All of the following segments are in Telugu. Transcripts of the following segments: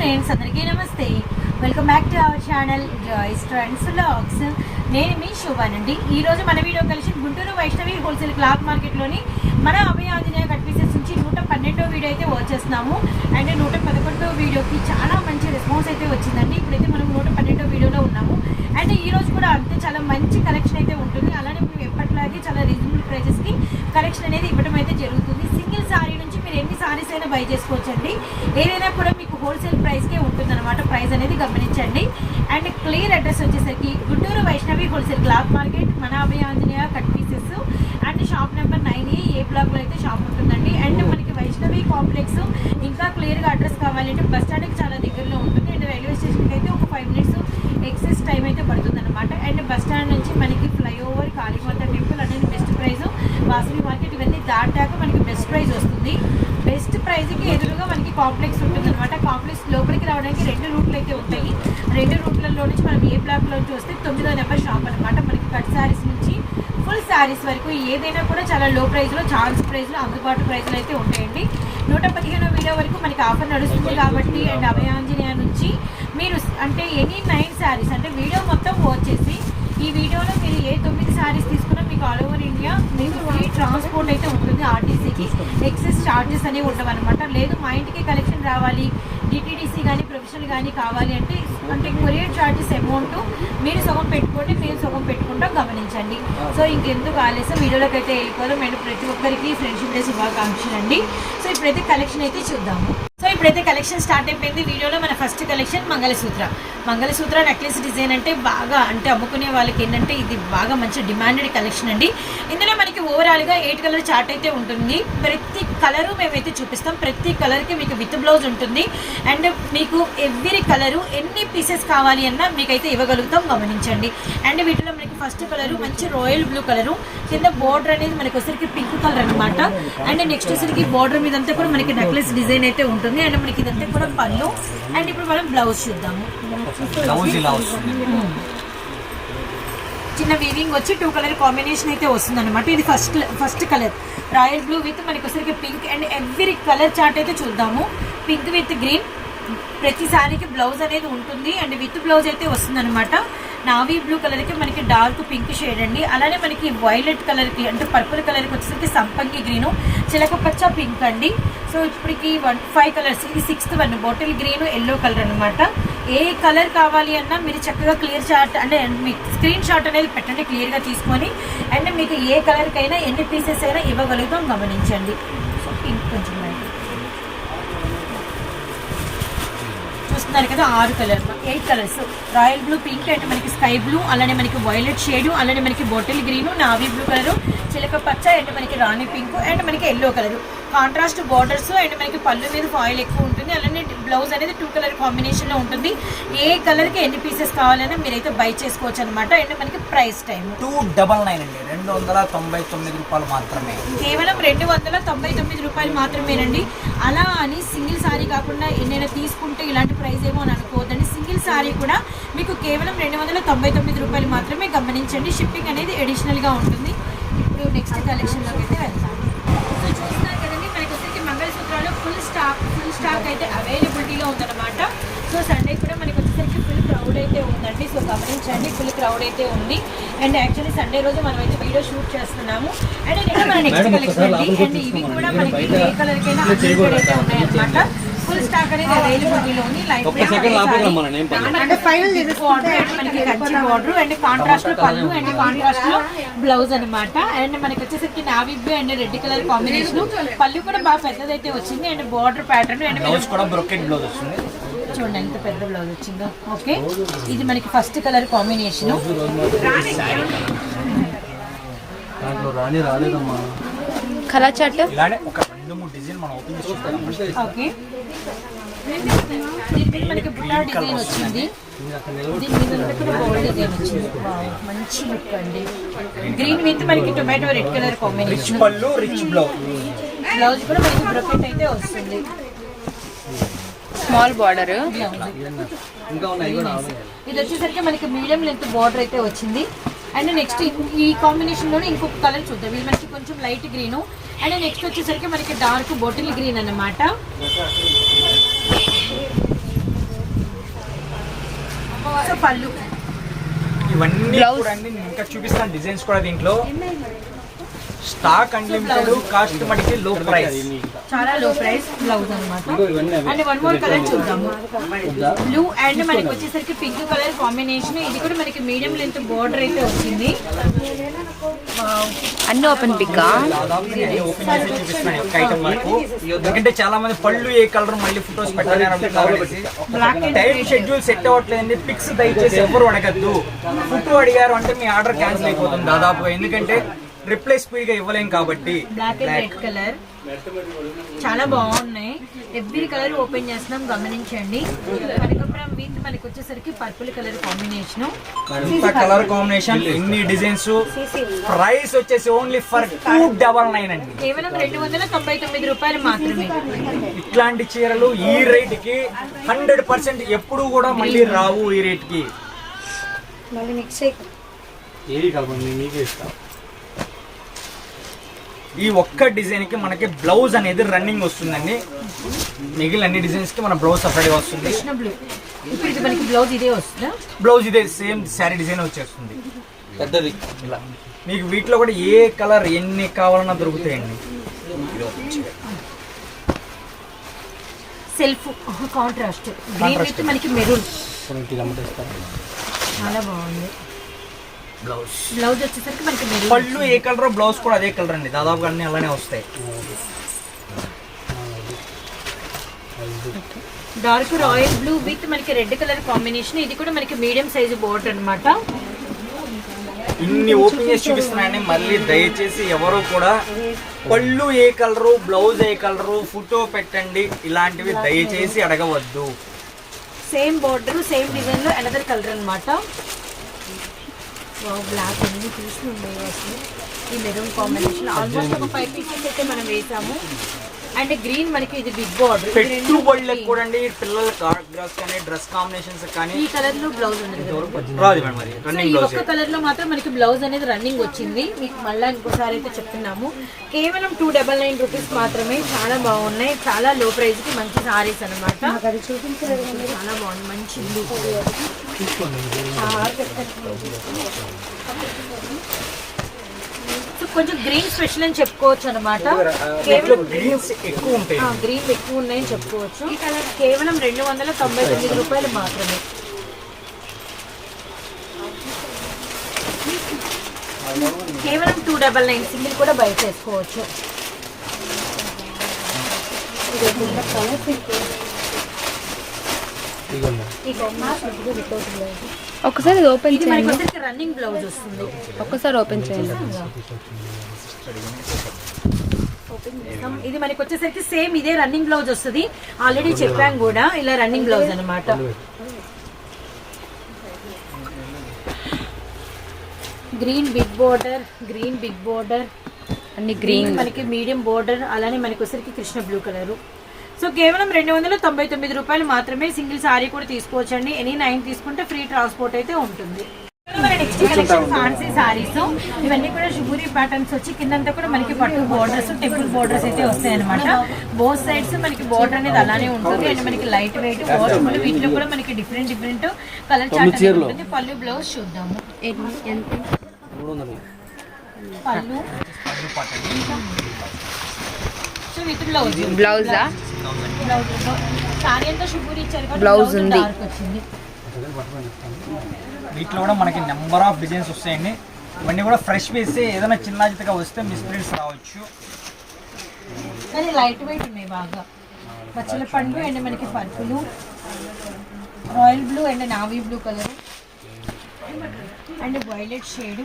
ఫ్రెండ్స్ అందరికీ నమస్తే. Welcome back to our channel Joyce trends logs నేను మీ శోభానండి ఈ రోజు మన వీడియో కలిసి గుంటూరు వైష్ణవి హోల్సేల్ క్లాత్ మార్కెట్లోని మన అభయ ఆంజనేయ కట్ పీసెస్ నుంచి నూట పన్నెండో వీడియో అయితే వచ్చేస్తున్నాము. అండ్ నూట పదకొండో వీడియోకి చాలా మంచి రెస్పాన్స్ అయితే వచ్చిందండి. ఇప్పుడైతే మనం నూట పన్నెండో వీడియోలో ఉన్నాము. అండ్ ఈ రోజు కూడా అంతే చాలా మంచి కలెక్షన్ అయితే ఉంటుంది. అలానే మేము ఎప్పటిలాగే చాలా రీజనబుల్ ప్రైజెస్కి కలెక్షన్ అనేది ఇవ్వడం అయితే జరుగుతుంది. సింగిల్ సారీ నుంచి మీరు ఎన్ని సారీస్ అయినా బై చేసుకోవచ్చండి. ఏదైనా కూడా మీకు హోల్సేల్ ప్రైస్కే ఉంటుందన్నమాట. ప్రైస్ అనేది గమనించండి. అండ్ క్లియర్ అడ్రస్ వచ్చేసరికి Guntur Vaishnavi wholesale cloth market మన Abhaya Anjaneya cut pieces and shop number nine A A బ్లాక్లో అయితే షాప్ ఉంటుందండి. అండ్ మనకి వైష్ణవి కాంప్లెక్స్ ఇంకా క్లియర్గా అడ్రస్ కావాలంటే బస్ స్టాండ్కి చాలా దగ్గరలో ఉంటుంది. అండ్ రైల్వే స్టేషన్కి అయితే ఒక ఫైవ్ మినిట్స్ ఎక్సెస్ టైం అయితే పడుతుంది అనమాట అండ్ బస్ స్టాండ్ నుంచి మనకి ఫ్లైఓవర్ కాళీమాత టెంపుల్ అనేది ప్రైజ్. వాసవి మార్కెట్ ఇవన్నీ దాటాక మనకి బెస్ట్ ప్రైజ్ వస్తుంది. బెస్ట్ ప్రైజ్కి ఎదురుగా మనకి కాంప్లెక్స్ ఉంటుంది అనమాట కాంప్లెక్స్ లోపలికి రావడానికి రెండు రూట్లు అయితే ఉంటాయి. రెండు రూట్లలో నుంచి మనం ఏ బ్లాక్లో నుంచి వస్తే తొమ్మిదో నెంబర్ షాప్ అనమాట మనకి కట్ శారీస్ నుంచి ఫుల్ శారీస్ వరకు ఏదైనా కూడా చాలా లో ప్రైస్లో ఛాన్స్ ప్రైస్లో అందుబాటు ప్రైస్లో అయితే ఉంటాయండి. నూట పదిహేనో వీడియో వరకు మనకి ఆఫర్ నడుస్తుంది కాబట్టి అండ్ అభయాంజనేయ నుంచి మీరు అంటే ఎనీ నైన్ శారీస్ అంటే వీడియో మొత్తం వచ్చేసి ఈ వీడియోలో మీరు ఏ తొమ్మిది శారీస్ తీసుకున్నా మీకు ఆల్ ఓవర్ ఇండియా మీకు ఫ్రీ ట్రాన్స్పోర్ట్ అయితే ఉంటుంది ఆర్టీసీకి ఎక్సెస్ ఛార్జెస్ అనేవి ఉండవు అనమాట లేదు మా ఇంటికి కలెక్షన్ రావాలి డిటీడీసీ కానీ ప్రొఫెషనల్ కానీ కావాలి అంటే అంటే కొరియర్ ఛార్జెస్ అమౌంట్ మీరు సగం పెట్టుకోండి మేము సగం పెట్టుకుంటాం గమనించండి. సో ఇంకెందుకు ఆలస్యం? వీడియోలోకి అయితే వెళ్ళిపోదాం. అండ్ ప్రతి ఒక్కరికి ఫ్రెండ్షిప్ డే శుభాకాంక్షలు అండి. సో ఇప్పుడైతే కలెక్షన్ అయితే చూద్దాము. సో ఇప్పుడైతే కలెక్షన్ స్టార్ట్ అయిపోయింది. వీడియోలో మన first collection mangalsutra. Mangalsutra necklace design అంటే బాగా అంటే అమ్ముకునే వాళ్ళకి ఏంటంటే ఇది బాగా మంచి డిమాండెడ్ కలెక్షన్ అండి. ఇందులో మనకి ఓవరాల్గా ఎయిట్ కలర్ చార్ట్ అయితే ఉంటుంది. ప్రతి కలరు మేమైతే చూపిస్తాం. ప్రతి కలర్కి మీకు విత్ బ్లౌజ్ ఉంటుంది. అండ్ మీకు ఎవ్రీ కలరు ఎన్ని పీసెస్ కావాలి అన్నా మీకైతే ఇవ్వగలుగుతాం. గమనించండి. అండ్ వీటిలో మనకి ఫస్ట్ కలరు మంచి రాయల్ బ్లూ కలరు కింద బోర్డర్ అనేది మనకి వచ్చరికి పింక్ కలర్ అనమాట అండ్ నెక్స్ట్ వచ్చరికి బోర్డర్ మీద అంతా కూడా మనకి నెక్లెస్ డిజైన్ అయితే ఉంటుంది. అండ్ మనకి ఇదంతా కూడా పళ్ళు. అండ్ ఇప్పుడు మనం బ్లౌజ్ చూద్దాము. బ్లౌజ్ ఇలా వస్తుంది. చిన్న వీవింగ్ వచ్చి టూ కలర్ కాంబినేషన్ అయితే వస్తుంది అనమాట ఇది first first colour royal blue with మనకి వచ్చరికి pink and every colour chart అయితే చూద్దాము. పింక్ విత్ గ్రీన్ ప్రతిసారికి బ్లౌజ్ అనేది ఉంటుంది. అండ్ విత్ బ్లౌజ్ అయితే వస్తుందనమాట నావీ బ్లూ కలర్కి మనకి డార్క్ పింక్ షేడ్ అండి. అలానే మనకి వైలెట్ కలర్కి అంటే పర్పుల్ కలర్కి వచ్చేసరికి సంపంగి గ్రీను చిలక పచ్చ పింక్ అండి. సో ఇప్పటికి వన్ ఫైవ్ కలర్స్ ఇది sixth one bottle green yellow colour అనమాట ఏ కలర్ కావాలి అన్నా మీరు చక్కగా క్లియర్ షాట్ అంటే మీ స్క్రీన్ షాట్ అనేది పెట్టండి క్లియర్గా తీసుకొని. అండ్ మీకు ఏ కలర్కైనా ఎన్ని పీసెస్ అయినా ఇవ్వగలుగుతాం గమనించండి. సో పింక్ కొంచెం చూస్తున్నారు కదా ఆరు colour eight colours. Royal blue pink and మనకి స్కై బ్లూ అలానే మనకి వైలెట్ షేడ్ అలానే మనకి bottle green navy blue colour చిలక పచ్చ అండ్ మనకి రాణి పింక్ అండ్ మనకి yellow colour. Contrast borders and మనకి పళ్ళు మీద ఫాయిల్ ఎక్కువ ఉంటుంది. అలానే బ్లౌజ్ అనేది టూ కలర్ కాంబినేషన్లో ఉంటుంది. ఏ కలర్కి ఎన్ని పీసెస్ కావాలన్నా మీరైతే బై చేసుకోవచ్చు అనమాట అండ్ మనకి price time two double nine అండి రెండు వందల తొంభై తొమ్మిది రూపాయలు మాత్రమే. కేవలం రెండు వందల తొంభై తొమ్మిది రూపాయలు మాత్రమేనండి. అలా అని సింగిల్ సారీ కాకుండా ఎన్నైనా తీసుకుంటే ఇలాంటి ప్రైస్ ఏమో అని అనుకోవద్దండి. సింగిల్ సారీ కూడా మీకు కేవలం రెండు వందల తొంభై తొమ్మిది రూపాయలు మాత్రమే గమనించండి. షిప్పింగ్ అనేది అడిషనల్గా ఉంటుంది. ఇప్పుడు నెక్స్ట్ కలెక్షన్లోకి అయితే వెళ్తాం సో చూస్తున్నారు కదండి మనకి వచ్చేసి మంగళసూత్రాలు ఫుల్ స్టాక్ ఫుల్ స్టాక్ అయితే అవైలబిలిటీలో ఉందన్నమాట. సో సండే కూడా మనకి వచ్చేసరికి ఫుల్ క్రౌడ్ అయితే ఉందండి. సో గమనించండి ఫుల్ క్రౌడ్ అయితే ఉంది. అండ్ యాక్చువల్లీ సండే రోజు మనం అయితే వీడియో షూట్ చేస్తున్నాము. అండ్ ఇక్కడ మన నెక్స్ట్ కలెక్షన్ అండి. అండ్ ఇవి కూడా మనకి ఏ కలర్ కైనా అయితే ఉన్నాయన్నమాట ఫుల్ స్టాక్ అనేది అవైలబిలిటీలో ఉంది. లైట్ అంటే ఫైనల్ బార్డర్ మనకి కంచి బార్డర్ అండ్ కాంట్రాస్ట్ పళ్ళు అండ్ కాంట్రాస్ట్లో బ్లౌజ్ అన్నమాట. అండ్ మనకి వచ్చేసరికి navy blue and red colour combination పళ్ళు కూడా బాగా పెద్దదైతే వచ్చింది. And border pattern and blouse కూడా బ్రొకెట్ బ్లౌజ్ వస్తుంది చూడండి ఎంత పెద్ద బ్లౌజ్ వచ్చిందో. ఓకే ఇది మనకి first colour combination colour chart. Okay దీని మనకి బుట్టా డిజైన్ వచ్చింది. దీని మీద అంతా కూడా గోల్డ్ డిజైన్ వచ్చింది. వావ్, మంచి లుక్ అండి. గ్రీన్ విత్ మనకి tomato red colour rich combination పళ్ళు రిచ్ బ్లౌజ్ బ్లౌజ్ కూడా మనకి బ్రొకెట్ అయితే వస్తుంది. Small border. ఇది వచ్చేసరికి మనకి మీడియం లెంత్ బార్డర్ అయితే వచ్చింది. అండ్ నెక్స్ట్ ఈ కాంబినేషన్లో ఇంకొక కలర్ చూద్దాం. ఇది మనకి కొంచెం లైట్ గ్రీన్. అండ్ నెక్స్ట్ వచ్చేసరికి మనకి డార్క్ బొటిల్ గ్రీన్ అన్నమాట. పళ్ళు. ఇవన్నీ చూపిస్తాను. డిజైన్స్ కూడా దీంట్లో. స్టాక్ అన్లిమిటెడ్ కాస్ట్ మటుకి లో ప్రైస్ చాలా లో ప్రైస్ బ్లౌజ్ అనమాట. అండ్ వన్ మోర్ కలర్ చూద్దాము. బ్లూ అండ్ మనకి వచ్చేసరికి పింక్ కలర్ కాంబినేషన్ ఇది కూడా మనకి మీడియం లెంత్ బోర్డర్ అయితే వచ్చింది. అన్ని ఓపెన్ దాదాపు వరకు. ఎందుకంటే చాలా మంది పళ్ళు ఏ కలర్ మళ్ళీ ఫొటోస్ పెట్టాలి. షెడ్యూల్ సెట్ అవ్వట్లేదండి. పిక్స్ దయచేసి ఎవరు అడగద్దు. ఫోటో అడిగారు అంటే మీ ఆర్డర్ క్యాన్సిల్ అయిపోతుంది. దాదాపుగా. ఎందుకంటే రిప్లై స్పీడ్గా ఇవ్వలేం కాబట్టి. బ్లాక్ అండ్ రెడ్ కలర్ చాలా బాగున్నాయి. ఎవ్రీ కలర్ ఓపెన్ చేస్తున్నాం గమనించండి. కనకపురం విత్ మనకి వచ్చేసరికి purple colour combination colour combination ఇన్ని డిజైన్స్ ప్రైస్ వచ్చేసి only for two double nine అండి. కేవలం రెండు వందల తొంభై తొమ్మిది రూపాయలు మాత్రమే. ఇట్లాంటి చీరలు ఈ రేట్కి హండ్రెడ్ పర్సెంట్ ఎప్పుడు కూడా మళ్ళీ రావు ఈ రేట్కి ఏది కలపండి మీకే ఇస్తాం. ఈ ఒక్క డిజైన్కి మనకి బ్లౌజ్ అనేది రన్నింగ్ వస్తుందండి. మిగిలిన అన్ని డిజైన్స్కి మన బ్లౌజ్ సపరేట్ వస్తుంది. బ్లౌజ్ ఇదే వస్తుందా? బ్లౌజ్ ఇదే సేమ్ శారీ డిజైన్ వచ్చేస్తుంది. పెద్దది. ఇలా. మీకు వీటిలో కూడా ఏ కలర్ ఎన్ని కావాలన్నా దొరుకుతాయండి. సెల్ఫ్ కాంట్రాస్ట్ మనకి మెరూన్ చాలా బాగుంది. బ్లౌజ్ బ్లౌజ్ వచ్చేసరికి మనకి పళ్ళు ఏ కలర్ బ్లౌజ్ కూడా అదే కలర్ అండి. దాదాపుగా అన్ని అలానే వస్తాయి. డార్క్ రాయల్ బ్లూ విత్ మనకి రెడ్ కలర్ కాంబినేషన్. ఇది కూడా మనకి మీడియం సైజు బోర్డర్ అన్నమాట. ఇన్ని ఓపెన్ చేసి చూపిస్తున్నాయండి. మళ్ళీ దయచేసి ఎవరు కూడా పళ్ళు ఏ కలరు బ్లౌజ్ ఏ కలరు ఫోటో పెట్టండి. ఇలాంటివి దయచేసి అడగవద్దు. సేమ్ బోర్డర్ సేమ్ డిజైన్లో అనదర్ కలర్ అనమాట బ్లాక్ అన్ని పీసులు ఉన్నాయి అసలు. ఈ మెరూన్ కాంబినేషన్ ఆల్మోస్ట్ ఒక ఫైవ్ పీసెస్ అయితే మనం వేసాము. అండ్ గ్రీన్ మనకి ఇది బిగ్ బోర్డర్ పెట్టుబడులకు కూడా అండి పిల్లల డ్రెస్ కానీ డ్రెస్ కాంబినేషన్స్ కానీ. ఈ కలర్లో బ్లౌజ్ ఉన్నది ఒక్క కలర్లో మాత్రం మనకి బ్లౌజ్ అనేది రన్నింగ్ వచ్చింది. మీకు మళ్ళీ ఇంకోసారి అయితే చెప్తున్నాము. కేవలం టూ డబల్ నైన్ రూపీస్ మాత్రమే. చాలా బాగున్నాయి. చాలా లో ప్రైస్కి మంచి సారీస్ అనమాట చాలా బాగుంది. మంచి కొంచెం గ్రీన్ స్పెషల్ అని చెప్పుకోవచ్చు అనమాట వీటిలో కేవలం గ్రీన్స్ ఎక్కువ ఉంటాయి. గ్రీన్ ఎక్కువ ఉన్నాయని చెప్పుకోవచ్చు. కేవలం రెండు వందల తొంభై తొమ్మిది రూపాయలు మాత్రమే. కేవలం టూ డబల్ నైన్ సింగిల్ కూడా బై చేసుకోవచ్చు ఈ కాంబినేషన్ కూడా without blouse. ఒకసారి ఇది ఓపెన్ ఇది మనకి చేయండి. వచ్చేసరికి రన్నింగ్ బ్లౌజ్ వస్తుంది. ఒక్కసారి ఓపెన్ చేయండి. ఇది మనకి వచ్చేసరికి సేమ్ ఇదే రన్నింగ్ బ్లౌజ్ వస్తుంది. ఆల్రెడీ చెప్పాం కూడా ఇలా రన్నింగ్ బ్లౌజ్ అన్నమాట. Green big border green big border అన్ని గ్రీన్ మనకి మీడియం బోర్డర్ అలానే మనకి వచ్చరికి కృష్ణ బ్లూ కలర్ సో కేవలం రెండు వందల తొంభై తొమ్మిది రూపాయలు మాత్రమే సింగిల్ సారీ కూడా తీసుకోవచ్చండి. ఎనీ నైన్ తీసుకుంటే ఫ్రీ ట్రాన్స్పోర్ట్ అయితే ఉంటుంది. నెక్స్ట్ కలెక్షన్ ఫ్యాన్సీ సారీస్ ఇవన్నీ కూడా షుగూరి ప్యాటర్న్స్ వచ్చి కిందంతా కూడా మనకి పట్టు బోర్డర్స్ టెంపుల్ బోర్డర్స్ అయితే వస్తాయి అనమాట బోత్ సైడ్స్ మనకి బోర్డర్ అనేది అలానే ఉంటుంది. అండ్ మనకి లైట్ వెయిట్ వాషబుల్ వీటిలో కూడా మనకి డిఫరెంట్ డిఫరెంట్ కలర్ చార్ట్ ఉంటుంది. పళ్ళు బ్లౌజ్ చూద్దాము. పళ్ళు. విత్ బ్లౌజ్ బ్లౌజా ఉంది. వీటిలో కూడా మనకి నెంబర్ ఆఫ్ డిజైన్స్ వస్తాయండి. ఇవన్నీ కూడా ఫ్రెష్ వేసి ఏదైనా చిన్న చితగా వస్తే మిస్ప్రింట్స్ రావచ్చు. కానీ లైట్ వెయిట్ ఉన్నాయి బాగా. పచ్చల పండు అండ్ మనకి పర్పులు. Royal blue and navy blue colour and violet shade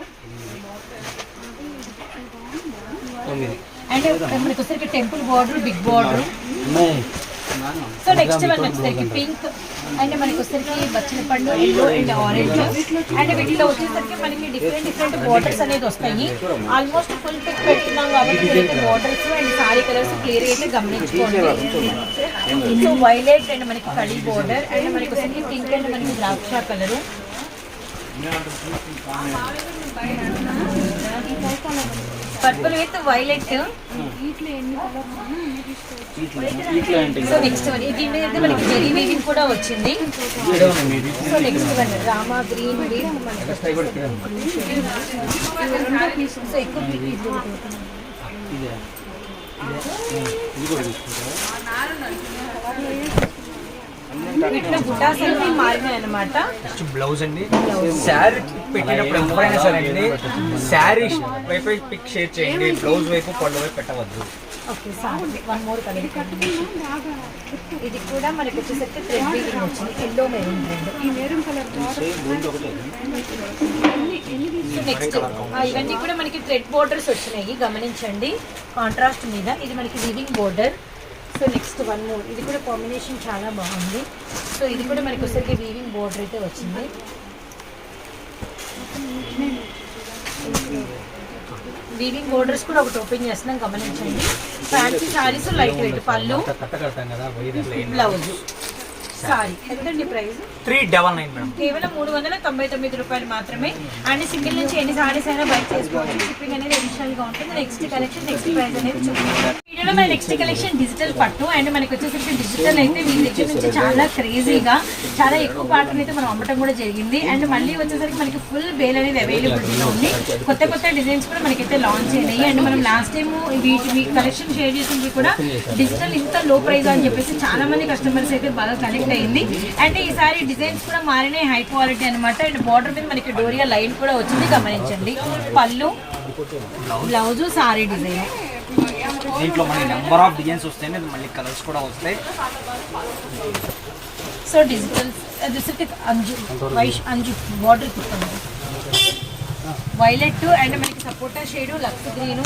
and మనకి temple border big border. So next one వచ్చేసరికి పింక్ అండ్ మనకి వచ్చేసరికి బచ్చల పండు ఎల్లో అండ్ ఆరెంజ్. అండ్ వీటిలో వచ్చేసరికి మనకి డిఫరెంట్ డిఫరెంట్ బార్డర్స్ అనేది వస్తాయి. ఆల్మోస్ట్ ఫుల్ పిక్ పెట్టుకున్నాం కాబట్టి borders and saree colours clear అయితే గమనించుకోండి. సో వైలెట్ అండ్ మనకి కడి బార్డర్ అండ్ మనకి వచ్చేసరికి పింక్ అండ్ మనకి ద్రాక్ష colour purple with violet so next one ఇది మీద మనకి జెరీ వీవింగ్ కూడా వచ్చింది. So next one Rama green so ఎక్కువ ఇదే ఇది కూడా బుటాస్ మారినాయి అనమాట నెక్స్ట్ బ్లౌజ్ అండి. శారీ ఎవరైనా సరే అండి శారీ వైపు పిక్ షేర్ చేయండి బ్లౌజ్ వైపు పళ్ళు వైపు పెట్టవద్దు. Okay sorry. One more colour ఇది కూడా మనకి వచ్చేసరికి థ్రెడ్ వీవింగ్ వచ్చింది. ఎల్లో మెరూన్ నెక్స్ట్ ఇవన్నీ కూడా మనకి థ్రెడ్ బోర్డర్స్ వచ్చినాయి. గమనించండి. కాంట్రాస్ట్ మీద. ఇది మనకి weaving border so next one more. ఇది కూడా కాంబినేషన్ చాలా బాగుంది. సో ఇది కూడా మనకి వచ్చేసరికి వీవింగ్ బోర్డర్ అయితే వచ్చింది. వీవింగ్ బోర్డర్స్ కూడా ఒకటి ఓపెన్ చేస్తున్నాం గమనించండి. ఫ్యాన్సీ సారీస్ లైట్ వెయిట్ పళ్ళు బ్లౌజ్. సారీ ఎంతండి price? Three double nine madam. కేవలం మూడు వందల తొంభై తొమ్మిది రూపాయలు మాత్రమే. అండ్ సింగిల్ నుంచి ఎన్ని సారీస్ అయినా బై చేసుకోవచ్చు. షిప్పింగ్ అనేది అడిషనల్గా ఉంటుంది. నెక్స్ట్ కలెక్షన్ నెక్స్ట్ ప్రైస్ అనేది చూపించారు వీడియోలో మన నెక్స్ట్ కలెక్షన్ డిజిటల్ పట్టు. అండ్ మనకి వచ్చేసరికి డిజిటల్ అయితే వీళ్ళ దగ్గర నుంచి చాలా క్రేజీగా చాలా ఎక్కువ పాటలు అయితే మనం అమ్మటం కూడా జరిగింది. అండ్ మళ్ళీ వచ్చేసరికి మనకి ఫుల్ బేల్ అనేది అవైలబిలిటీలో ఉంది. కొత్త కొత్త డిజైన్స్ కూడా మనకైతే లాంచ్ అయినాయి. అండ్ మనం లాస్ట్ టైం వీటి కలెక్షన్ షేర్ చేసింది కూడా డిజిటల్ ఇంత లో ప్రైస్ అని చెప్పేసి చాలా మంది కస్టమర్స్ అయితే బాగా కనెక్ట్ అయింది. అండ్ ఈసారి డిజైన్స్ కూడా మారినాయి హై క్వాలిటీ అనమాట అండ్ బార్డర్ మీద మనకి డోరియా లైన్ కూడా వచ్చింది గమనించండి. పళ్ళు బ్లౌజ్ సారీ డిజైన్. దీంట్లో మనకి నెంబర్ ఆఫ్ డిజైన్స్ వస్తాయి మళ్ళీ కలర్స్ కూడా వస్తాయి. సో డిజిటల్ వచ్చేసరికి అంజు వైష్ అంజు బార్డర్ తిప్పండి వైలెట్ అండ్ మనకి సపోటా షేడ్ లక్స్ గ్రీన్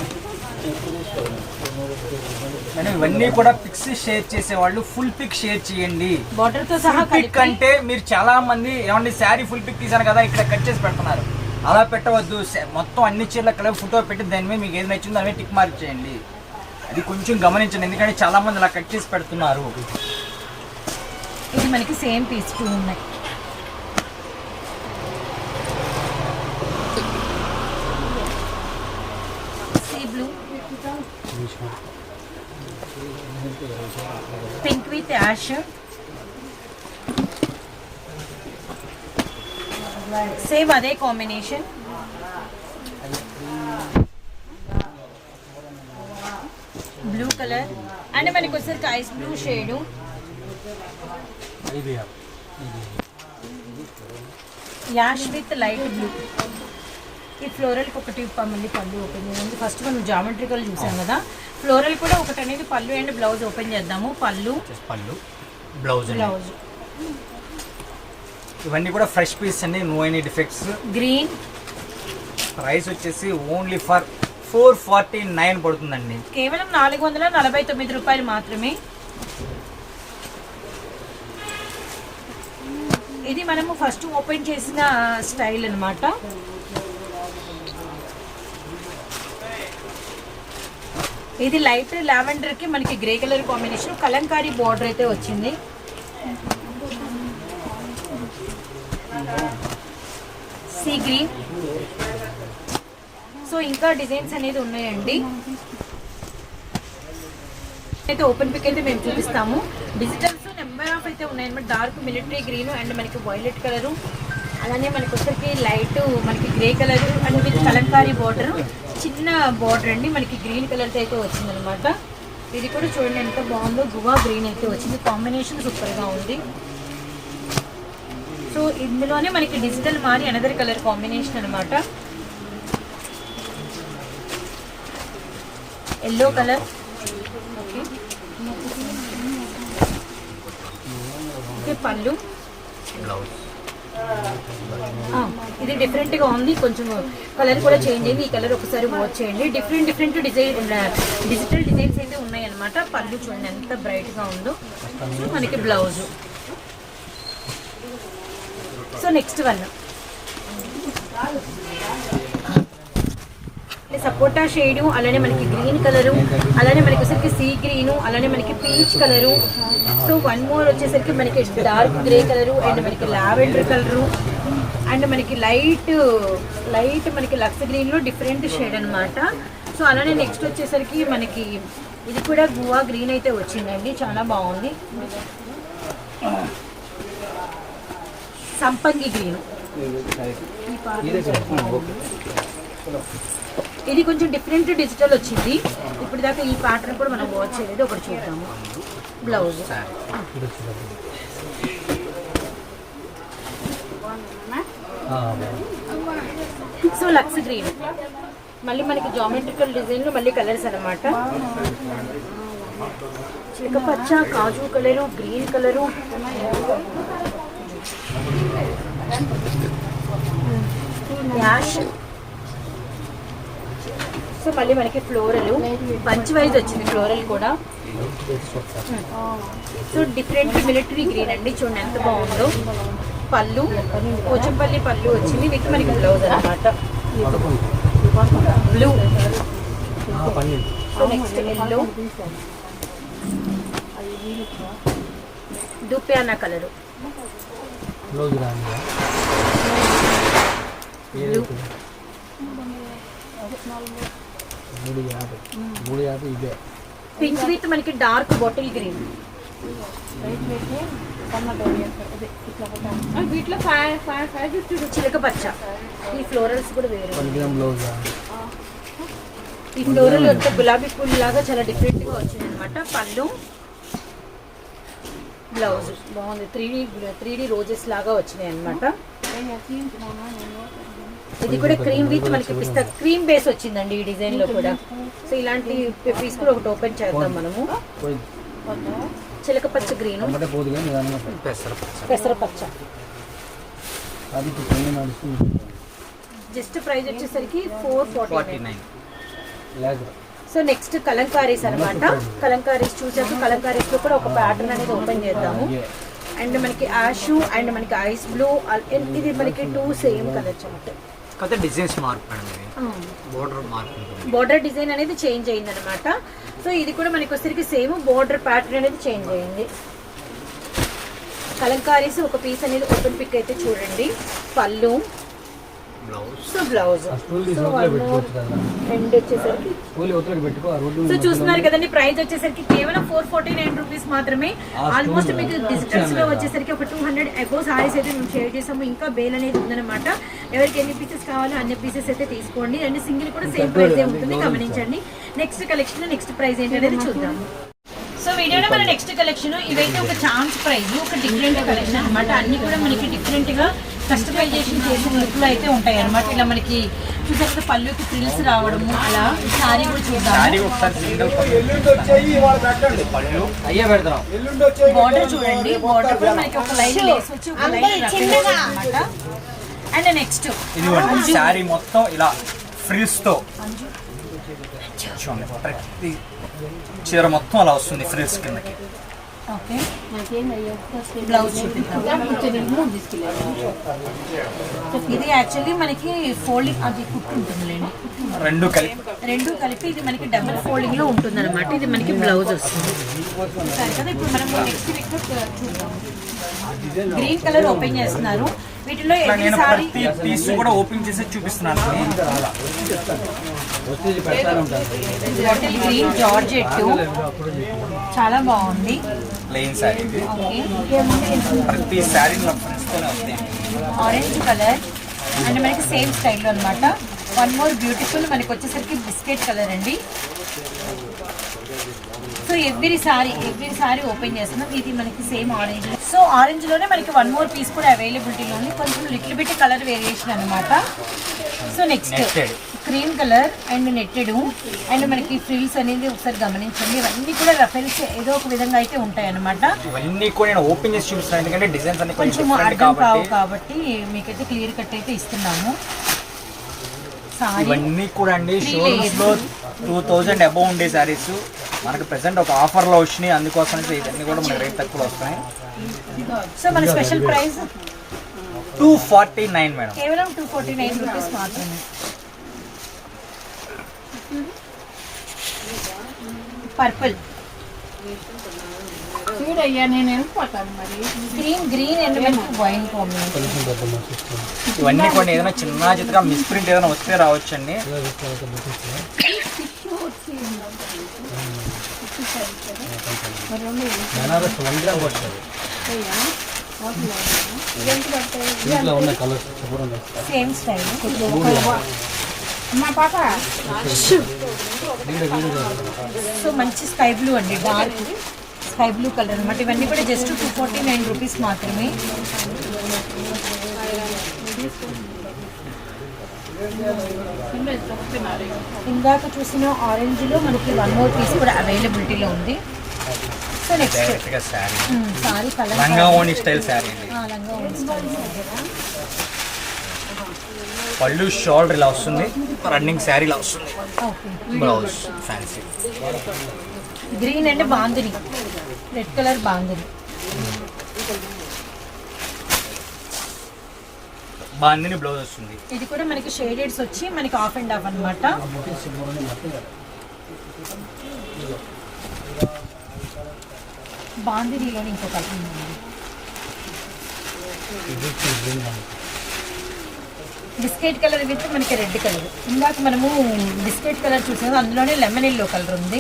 మేడం ఇవన్నీ కూడా పిక్స్ షేర్ చేసే వాళ్ళు ఫుల్ పిక్ షేర్ చేయండి. బార్డర్తో సహా పిక్ అంటే మీరు చాలా మంది ఏమండి శారీ ఫుల్ పిక్ తీసాను కదా ఇక్కడ కట్ చేసి పెడుతున్నారు. అలా పెట్టవద్దు. మొత్తం అన్ని చీరల కలిపి ఫోటో పెట్టి దాని మీద మీకు ఏది నచ్చిందో దాని మీద టిక్ మార్క్ చేయండి. అది కొంచెం గమనించండి. ఎందుకంటే చాలా మంది అలా కట్ చేసి పెడుతున్నారు. ఇది మనకి సేమ్ పీస్ టూ ఉన్నాయి sea blue pink with ash same అదే కాంబినేషన్ బ్లూ కలర్ అండ్ మనకి వచ్చేసరికి ice blue shade ash with light blue ఈ ఫ్లోరల్కి ఒకటి మళ్ళీ పళ్ళు ఓపెన్ చేయండి ఫస్ట్ మనం జామెట్రికల్ చూసాం కదా. ఫ్లోరల్ కూడా ఒకటి అనేది పళ్ళు అండ్ బ్లౌజ్ ఓపెన్ చేద్దాము. పళ్ళు. పళ్ళు. బ్లౌజ్ బ్లౌజ్ ఇవన్నీ కూడా ఫ్రెష్ పీస్ అండి. No any defects green price వచ్చేసి only for four forty nine పడుతుందండి. కేవలం నాలుగు వందల నలభై తొమ్మిది రూపాయలు మాత్రమే. ఇది మనము ఫస్ట్ ఓపెన్ చేసిన స్టైల్ అన్నమాట. ఇది లైట్ లావెండర్కి మనకి grey colour combination. Kalamkari border అయితే వచ్చింది. Sea green. సో ఇంకా డిజైన్స్ అనేది ఉన్నాయండి. అయితే ఓపెన్ పిక్ అయితే మేము చూపిస్తాము. డిజిటల్స్ నెంబర్ ఆఫ్ అయితే ఉన్నాయన్నమాట. డార్క్ మిలిటరీ గ్రీన్ అండ్ మనకి వైలెట్ కలరు. అలానే మనకి వచ్చరికి లైట్ మనకి grey colour and with kalamkari border చిన్న బార్డర్ అండి మనకి గ్రీన్ కలర్ అయితే వచ్చిందనమాట. ఇది కూడా చూడండి ఎంత బాగుందో గువా గ్రీన్ అయితే వచ్చింది. కాంబినేషన్ సూపర్గా ఉంది. సో ఇందులోనే మనకి డిజిటల్ మారి అనదర్ కలర్ కాంబినేషన్ అనమాట. ఎల్లో కలర్ ఓకే ఓకే పళ్ళు. బ్లౌజ్ ఇది డిఫరెంట్గా ఉంది. కొంచెం కలర్ కూడా చేంజ్ అయింది. ఈ కలర్ ఒకసారి వాచ్ చేయండి. Different different design digital designs అయితే ఉన్నాయన్నమాట. పళ్ళు చూడండి ఎంత బ్రైట్గా ఉందో. మనకి బ్లౌజ్ సో నెక్స్ట్ వన్ సపోటా షేడు అలానే మనకి గ్రీన్ కలరు అలానే మనకి వచ్చేసరికి సీ గ్రీను అలానే మనకి peach colour. So one more వచ్చేసరికి మనకి డార్క్ గ్రే కలరు అండ్ మనకి లావెండర్ కలరు అండ్ మనకి లైట్ లైట్ మనకి లక్స్ గ్రీన్లో డిఫరెంట్ షేడ్ అన్నమాట. సో అలానే నెక్స్ట్ వచ్చేసరికి మనకి ఇది కూడా గువా గ్రీన్ అయితే వచ్చిందండి చాలా బాగుంది. సంపంగి గ్రీన్. ఇది కొంచెం డిఫరెంట్ డిజిటల్ వచ్చింది. ఇప్పుడు దాకా ఈ ప్యాటర్న్ కూడా మనం వాచ్ చేయలేదు. ఒకటి చూద్దాము. బ్లౌజ్ సో లక్స్ గ్రీన్. మళ్ళీ మనకి జామెట్రికల్ డిజైన్ మళ్ళీ కలర్స్ అన్నమాట. చిలక పచ్చ కాజు colour green colour. Ash so మళ్ళీ మనకి ఫ్లోరల్. పంచ్ వైజ్ వచ్చింది ఫ్లోరల్ కూడా. సో డిఫరెంట్ మిలిటరీ గ్రీన్ అండి. చూడండి ఎంత బాగుందో. పళ్ళు. కూచంపల్లి పళ్ళు వచ్చింది. విత్ మనకి బ్లౌజ్ అనమాట బ్లూ సో నెక్స్ట్ ఎల్లో దుప్యానా కలరు. బ్లూ మూడు యాభై. మూడు యాభై ఇదే. పింక్ విత్ మనకి డార్క్ బాటిల్ గ్రీన్ వీటిలో ఫైవ్ ఫైవ్ ఫైవ్ ఫిఫ్టీ చిలక పచ్చ. ఈ ఫ్లోరల్స్ కూడా వేరు. ఈ ఫ్లోరల్ అంతా గులాబీ పూల్ లాగా చాలా డిఫరెంట్గా వచ్చింది అనమాట పళ్ళు బ్లౌజ్ బాగుంది. Three D three D roses లాగా వచ్చినాయి అనమాట ఇది కూడా క్రీమ్ విత్ మనకి పిస్తా క్రీమ్ బేస్ వచ్చిందండి ఈ డిజైన్లో కూడా. సో ఇలాంటి పీస్ కూడా ఒకటి ఓపెన్ చేద్దాం మనము. పోయింది చిలక పచ్చ గ్రీన్ అంటే పోదు కానీ నిదానంగా పోయింది. పెసర పచ్చ అది ఇప్పుడు పైన నడుస్తుంది జస్ట్ ప్రైస్ వచ్చేసరికి four forty nine so next kalamkaris అన్నమాట. కలంకారీస్ చూసాక కలంకారీస్లో కూడా ఒక ప్యాటర్న్ అనేది ఓపెన్ చేద్దాము. అండ్ మనకి యాష్ అండ్ మనకి ఐస్ బ్లూ ఇది మనకి టూ సేమ్ కలర్ చార్ట్ కాకపోతే డిజైన్స్ మార్పు మేడం ఇది బోర్డర్ మార్పు బోర్డర్ డిజైన్ అనేది చేంజ్ అయింది అనమాట సో ఇది కూడా మనకి వచ్చరికి సేమ్ బోర్డర్ ప్యాటర్న్ అనేది చేంజ్ అయింది. కలంకారీస్ ఒక పీస్ అనేది ఓపెన్ పిక్ అయితే చూడండి. పళ్ళు సో బ్లౌజ్. వచ్చేసరికి చూస్తున్నారు కదండి ప్రైస్ వచ్చేసరికి కేవలం ఫోర్ ఫార్టీ నైన్ రూపీస్ మాత్రమే. ఆల్మోస్ట్ మీకు డిజిటల్స్లో వచ్చేసరికి ఒక టూ హండ్రెడ్ అబౌవ్ సారీస్ అయితే మేము షేర్ చేసాము. ఇంకా బేల్ అనేది ఉందన్నమాట. ఎవరికి ఎన్ని పీసెస్ కావాలో అన్ని పీసెస్ అయితే తీసుకోండి. అండ్ సింగిల్ కూడా సేమ్ ప్రైస్ ఉంటుంది. గమనించండి. నెక్స్ట్ కలెక్షన్ నెక్స్ట్ ప్రైస్ ఏంటనేది చూద్దాము. సో వీడియోలో మన నెక్స్ట్ కలెక్షన్ ఇవైతే ఒక ఛాన్స్ ప్రైస్ ఒక డిఫరెంట్ కలెక్షన్ అన్నమాట. అన్ని కూడా మనకి డిఫరెంట్గా కస్టమైజేషన్ చేసిన లుక్లు అయితే ఉంటాయి అన్నమాట ఇలా మనకి చూసాక పళ్ళుకి ఫ్రిల్స్ రావడము అలా సారీ కూడా పెడతాం. బార్డర్ చూడండి. బార్డర్ కూడా మనకి ఒక లైన్ లేస్ వచ్చి ఒక లైన్ అన్నమాట అండ్ నెక్స్ట్ ఇది శారీ మొత్తం ఇలా ఫ్రిల్స్తో. చూడండి ప్రతి చీర మొత్తం అలా వస్తుంది ఫ్రిల్స్ కిందకి. ఓకే బ్లౌజ్ ఇది యాక్చువల్లీ మనకి ఫోల్డింగ్ అది కుట్టు ఉంటుందిలేండి. రెండు కలిపి రెండు కలిపి ఇది మనకి డబుల్ ఫోల్డింగ్లో ఉంటుంది అనమాట ఇది మనకి బ్లౌజ్ వస్తుంది. సరే కదా ఇప్పుడు మనం నెక్స్ట్ వీక్ చూద్దాం. గ్రీన్ కలర్ ఓపెన్ చేస్తున్నారు. వీటిలో నేను ప్రతి పీస్ కూడా ఓపెన్ చేసి చూపిస్తున్నాను. గ్రీన్ జార్జెట్ చాలా బాగుంది. ప్లెయిన్ శారీ ప్రతి ఆరెంజ్ కలర్. అండ్ మనకి సేమ్ స్టైల్లో అనమాట వన్ మోర్ బ్యూటిఫుల్ మనకి వచ్చేసరికి బిస్కెట్ కలర్ అండి. So every sari every sari open చేస్తున్నాం. ఇది మనకి సేమ్ ఆరెంజ్ సో ఆరెంజ్లోనే మనకి వన్ మోర్ పీస్ కూడా అవైలబిలిటీలో ఉంది. కొంచెం లిటిల్ బిట్ కలర్ వేరియేషన్ అనమాట so next. Cream colour and netted and మనకి ఫ్రిల్స్ అనేది ఒకసారి గమనించండి. ఇవన్నీ కూడా రఫెల్స్ ఏదో ఒక విధంగా అయితే ఉంటాయి అనమాట ఇవన్నీ కూడా నేను ఓపెన్ చేసి ఎందుకంటే డిజైన్స్ అన్ని కొంచెం అర్థం కావు కాబట్టి. మీకైతే క్లియర్ కట్ అయితే ఇస్తున్నాము. ఇవన్నీ కూడా అండి. షోరూమ్స్. లో టూ థౌజండ్ అబౌవ్ ఉండే శారీస్ మనకి ప్రెసెంట్ ఒక ఆఫర్లో వచ్చినాయి. అందుకోసం ఇవన్నీ కూడా మనకి రేట్ తక్కువ వస్తాయి సో మన special price two forty nine madam. కేవలం టూ ఫార్టీ నైన్ రూపీస్ మాత్రమే పర్పుల్ ఇవన్నీ కూడా ఏదైనా చిన్న చిత్తగా మిస్ప్రింట్ ఏదైనా వస్తే రావచ్చండి. బనారస్ వన్ గ్రామ్ పడుతుంది ఉన్న కలర్స్ సేమ్ స్టైల్ మా పాప సో మంచి స్కై బ్లూ అండి డార్క్ స్కై బ్లూ కలర్ అనమాట ఇవన్నీ కూడా just two forty nine rupees మాత్రమే ఇందాక చూసిన ఆరెంజ్లో మనకి వన్ మోర్ పీస్ కూడా అవైలబిలిటీలో ఉంది. సో నెక్స్ట్ సారీ కలర్ లంగా ఓణి స్టైల్ saree. పళ్ళు షోల్డర్ ఇలా వస్తుంది. రన్నింగ్ శారీ ఇలా వస్తుంది. Okay blouse fancy green and bandhani. Red colour bandhani. Bandhani blouse వస్తుంది. ఇది కూడా మనకి షేడెడ్స్ వచ్చి మనకి ఆఫ్ అండ్ ఆఫ్ అనమాట బాందినిలో ఇంకో కలర్ బిస్కెట్ కలర్ విత్ మనకి రెడ్ కలర్ ఇందాక మనము బిస్కెట్ కలర్ చూసాము అందులోనే లెమన్ ఎల్లో కలర్ ఉంది.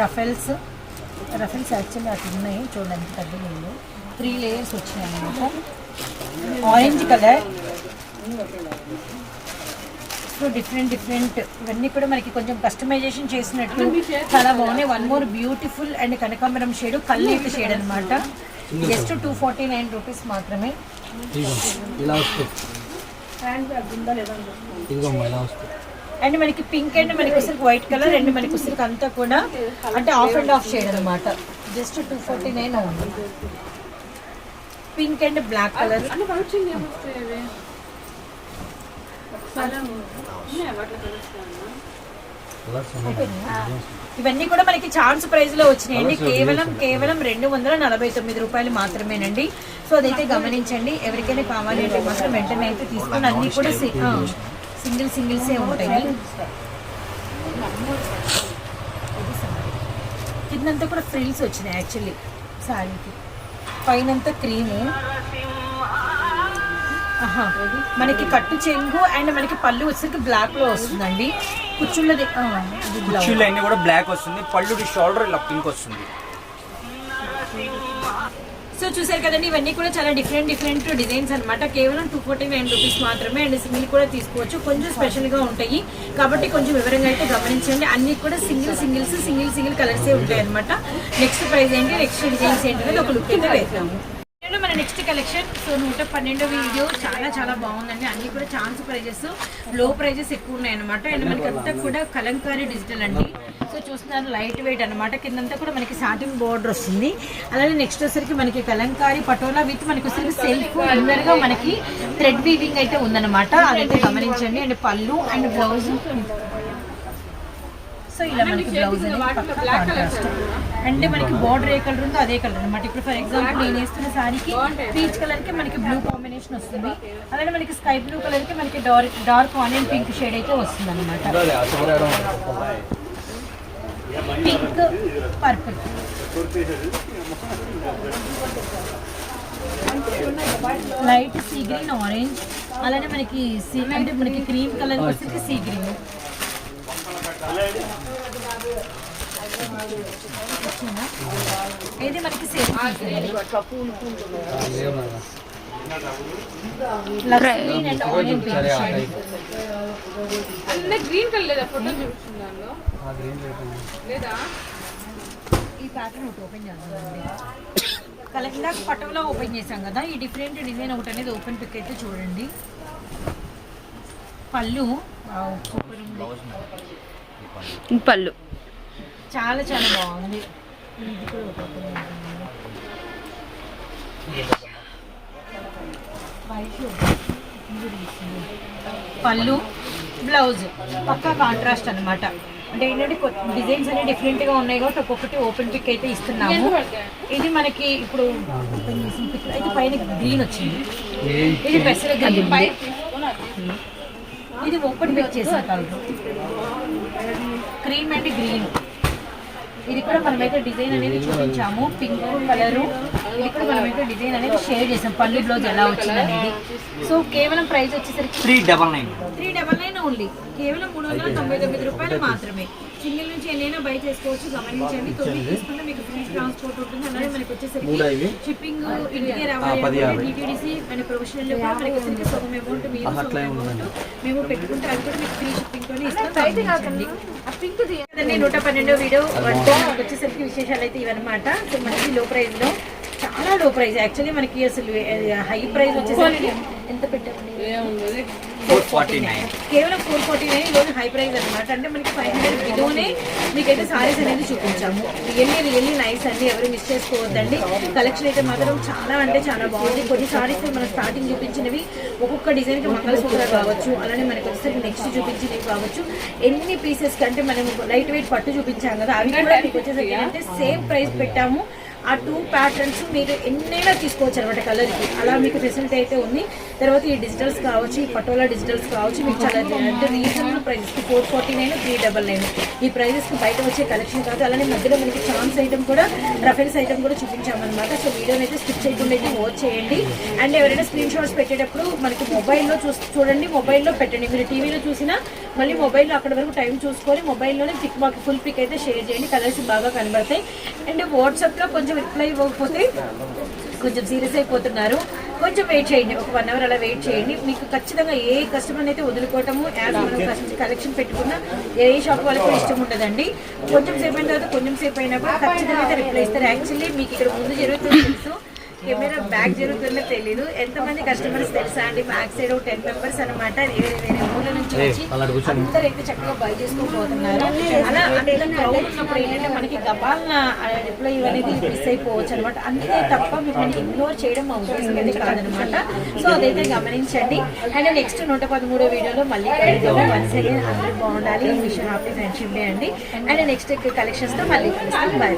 రఫెల్స్ రఫెల్స్ యాక్చువల్లీ అట్లా ఉన్నాయి చూడడానికి పెద్దగా త్రీ లేయర్స్ వచ్చినాయి అనమాట orange colour so different different ఇవన్నీ కూడా మనకి కొంచెం కస్టమైజేషన్ చేసినట్టు. చాలా బాగున్నాయి. వన్ మోర్ బ్యూటిఫుల్ అండ్ కనకాంబరం షేడ్ కల్లేటి షేడ్ అనమాట just two forty nine rupees మాత్రమే. అండ్ మనకి పింక్ అండ్ మనకి వచ్చరికి వైట్ కలర్ అండ్ మనకి వచ్చరికి అంతా కూడా. అంటే ఆఫ్ అండ్ ఆఫ్ షేడ్ అనమాట జస్ట్ టూ ఫార్టీ నైన్ ఉంది పింక్ అండ్ బ్లాక్ కలర్ ఇవన్నీ కూడా మనకి ఛాన్స్ ప్రైస్లో వచ్చినాయండి కేవలం కేవలం రెండు వందల నలభై తొమ్మిది రూపాయలు మాత్రమేనండి. సో అదైతే గమనించండి. ఎవరికైనా కావాలి అంటే మాత్రం వెంటనే అయితే తీసుకుని అన్ని కూడా సింగిల్ సింగిల్సే ఉంటాయి. కిందంతా కూడా ఫ్రిల్స్ వచ్చినాయి యాక్చువల్లీ శారీకి పైనంతా క్రీము. మనకి కట్టు చెంగు అండ్ మనకి పళ్ళు వచ్చేసరికి బ్లాక్లో వస్తుందండి. బ్లౌజ్. కుర్చీలు అన్ని కూడా బ్లాక్ వస్తుంది. పళ్ళు షోల్డర్ ఇలా పింక్ వస్తుంది. సో చూసారు కదండి ఇవన్నీ కూడా చాలా డిఫరెంట్ డిఫరెంట్ డిజైన్స్ అనమాట కేవలం టూ ఫార్టీ నైన్ రూపీస్ మాత్రమే అండ్ సింగిల్ కూడా తీసుకోవచ్చు. కొంచెం స్పెషల్గా ఉంటాయి. కాబట్టి కొంచెం వివరంగా అయితే గమనించండి. అన్ని కూడా సింగిల్ సింగిల్స్ సింగిల్ సింగిల్ కలర్సే ఉంటాయి అనమాట నెక్స్ట్ ప్రైస్ ఏంటి? నెక్స్ట్ డిజైన్స్ ఏంటి అనేది ఒక లుక్ అయితే వేసాము లో మన నెక్స్ట్ కలెక్షన్ సో నూట పన్నెండో వీడియో చాలా చాలా బాగుందండి. అన్ని కూడా ఛాన్స్ ప్రైజెస్లో ప్రైజెస్ ఎక్కువ ఉన్నాయి అనమాట అండ్ మనకి అంతా కూడా కలంకారీ డిజిటల్ అండి. సో చూస్తున్నారు లైట్ వెయిట్ అనమాట కిందంతా కూడా మనకి సాటిన్ బోర్డర్ వస్తుంది. అలాగే నెక్స్ట్ వచ్చేసరికి మనకి కలంకారీ పటోలా విత్ మనకి వచ్చేసరికి సెల్ఫ్ అందరుగా మనకి థ్రెడ్ వీవింగ్ అయితే ఉందన్నమాట. అదైతే గమనించండి. అండ్ పళ్ళు అండ్ బ్లౌజ్ సో ఇలా మనకి బ్లౌజ్ కాంట్రాస్ట్ అంటే మనకి బార్డర్ ఏ కలర్ ఉందో అదే కలర్ అనమాట ఇప్పుడు ఫర్ ఎగ్జాంపుల్ నేను వేస్తున్న సారీకి పీచ్ కలర్కి మనకి బ్లూ కాంబినేషన్ వస్తుంది. అలాగే మనకి స్కై బ్లూ కలర్కి మనకి dark dark onion pink shade అయితే వస్తుంది అనమాట pink purple light sea green orange అలానే మనకి సీ అంటే మనకి క్రీమ్ కలర్ వచ్చేసి సీ గ్రీన్ ఇది మనకి సేమ్? గ్రీన్ కలర్ లేదా? ఫోటో ఈ ప్యాటర్న్ ఒకటి ఓపెన్ చేద్దామండి. కలర్ ఇందాక పటంలో ఓపెన్ చేసాం కదా ఈ డిఫరెంట్ డిజైన్ ఒకటి అనేది ఓపెన్ పిక్ అయితే చూడండి. పళ్ళు వావ్, సూపర్ ఉంది పళ్ళు. చాలా చాలా బాగుంది. పళ్ళు బ్లౌజ్ పక్కా కాంట్రాస్ట్ అన్నమాట. అంటే ఏంటంటే డిజైన్స్ అన్ని డిఫరెంట్గా ఉన్నాయి కాబట్టి ఒక్కొక్కటి ఓపెన్ పిక్ అయితే ఇస్తున్నాము. ఇది మనకి ఇప్పుడు ఓపెన్ చేసిన పిక్ అయితే పైన గ్రీన్ వచ్చింది. ఇది పెసర గ్రీన్ పై ఇది ఓపెన్ పిక్ చేసిన కలర్ క్రీమ్ అండ్ గ్రీన్. ఇది కూడా మనమైతే డిజైన్ అనేది చూపించాము. Pink colour. ఇది కూడా మనం అయితే డిజైన్ అనేది షేర్ చేసాం. పల్లి బ్లౌజ్ ఎలా వచ్చింది అనేది సో కేవలం ప్రైస్ వచ్చేసరికి three double nine three double nine only కేవలం మూడు వందల తొంభై తొమ్మిది రూపాయలు మాత్రమే. సింగిల్ నుంచి ఎన్నైనా బై చేసుకోవచ్చు. గమనించండి. తొమ్మిది తీసుకుంటే మీకు ఫ్రీ ట్రాన్స్పోర్ట్ ఉంటుంది. అలాగే మనకి వచ్చేసరికి షిప్పింగ్ ఇంటికే రావాలి డిటిడిసి మన ప్రొఫెషనల్ కూడా మనకి వచ్చేసరికి సగం అమౌంట్ మీరు సగం అమౌంట్ మేము పెట్టుకుంటే అది కూడా మీకు ఫ్రీ షిప్పింగ్ తోనే ఇస్తాం. నూట పన్నెండో వీడియో వచ్చేసరికి విశేషాలు అయితే ఇవన్నమాట. సో మనకి లో ప్రైస్లో చాలా లో ప్రైస్ యాక్చువల్లీ మనకి అసలు హై ప్రైస్ వచ్చేసరికి ఎంత పెట్టామండి? ఫోర్ ఫార్టీ నైన్ కేవలం ఫోర్ ఫార్టీ నైన్ ఈరోజు హై ప్రైస్ అనమాట అంటే మనకి ఫైవ్ హండ్రెడ్ బిలోనే మీకైతే సారీస్ అనేది చూపించాము. రియల్లీ రియల్లీ నైస్ అండి. ఎవరు మిస్ చేసుకోవద్దండి. కలెక్షన్ అయితే మాత్రం చాలా అంటే చాలా బాగుంది. కొన్ని సారీస్ మనం స్టార్టింగ్ చూపించినవి ఒక్కొక్క డిజైన్కి మంగళసూత్ర కావచ్చు. అలానే మనకి వచ్చేసరికి నెక్స్ట్ చూపించినవి కావచ్చు. ఎన్ని పీసెస్ కంటే మనం లైట్ వెయిట్ పట్టు చూపించాం కదా అవి కూడా మీకు వచ్చేసరికి అంటే సేమ్ ప్రైస్ పెట్టాము. ఆ టూ ప్యాటర్న్స్ మీరు ఎన్నైనా తీసుకోవచ్చు అనమాట కలర్కి. అలా మీకు ఫెసిలిటీ అయితే ఉంది. తర్వాత ఈ డిజిటల్స్ కావచ్చు ఈ పటోలా డిజిటల్స్ కావచ్చు మీకు చాలా అంటే reasonable ప్రైజెస్కి four forty nine three double nine ఈ ప్రైజెస్కి బయట వచ్చే కలెక్షన్ కాదు అలానే మధ్యలో మనకి ఛాన్స్ ఐటమ్ కూడా రెఫరెన్స్ ఐటమ్ కూడా చూపించామన్నమాట. సో వీడియోని అయితే స్కిప్ చేయకుండా అయితే వాచ్ చేయండి. అండ్ ఎవరైనా స్క్రీన్ షాట్స్ పెట్టేటప్పుడు మనకి మొబైల్లో చూ చూడండి మొబైల్లో పెట్టండి. మీరు టీవీలో చూసినా మళ్ళీ మొబైల్లో అక్కడ వరకు టైం చూసుకొని మొబైల్లోనే పిక్ మాకు ఫుల్ పిక్ అయితే షేర్ చేయండి. కలర్స్ బాగా కనబడతాయి. అండ్ వాట్సాప్లో కొంచెం రిప్లై ఇవ్వకపోతే కొంచెం సీరియస్ అయిపోతున్నారు. కొంచెం వెయిట్ చేయండి. ఒక వన్ అవర్ అలా వెయిట్ చేయండి. మీకు ఖచ్చితంగా ఏ కస్టమర్ అయితే వదులుకోవటము యాజ్ మనం కలెక్షన్ పెట్టుకున్నా ఏ షాప్ వాళ్ళకి ఇష్టం ఉండదండి. కొంచెం సేపు అయిన తర్వాత కొంచెం సేపు అయినా కూడా ఖచ్చితంగా అయితే రిప్లై ఇస్తారు. యాక్చువల్లీ మీకు ఇక్కడ ముందు జరుగుతుంది తెలుసు. కెమెరా బ్యాక్ జరుగుతుందో తెలీదు. ఎంతమంది కస్టమర్స్ తెలుసా అండి? బ్యాక్ సైడ్ టెన్ మెంబర్స్ అనమాట వేరే వేరే ఊళ్ళ నుంచి వచ్చి అందరూ అయితే చక్కగా బై చేసుకోబోతున్నారు అలా క్రౌడ్ ఉన్నప్పుడు ఏంటంటే మనకి గబాల్న రిప్లై అనేది మిస్ అయిపోవచ్చు అనమాట అంతే తప్ప మిమ్మల్ని ఇగ్నోర్ చేయడం మా ఉద్దేశం అయితే కాదనమాట సో అదైతే గమనించండి. అండ్ నెక్స్ట్ నూట పదమూడో వీడియోలో మళ్ళీ కలుద్దాము వన్స్ అగైన్ అందరూ బాగుండాలి. విషయం హ్యాపీ ఫ్రెండ్షిప్ డే అండి. అండ్ నెక్స్ట్ కలెక్షన్స్తో మళ్ళీ కలుస్తాం. బై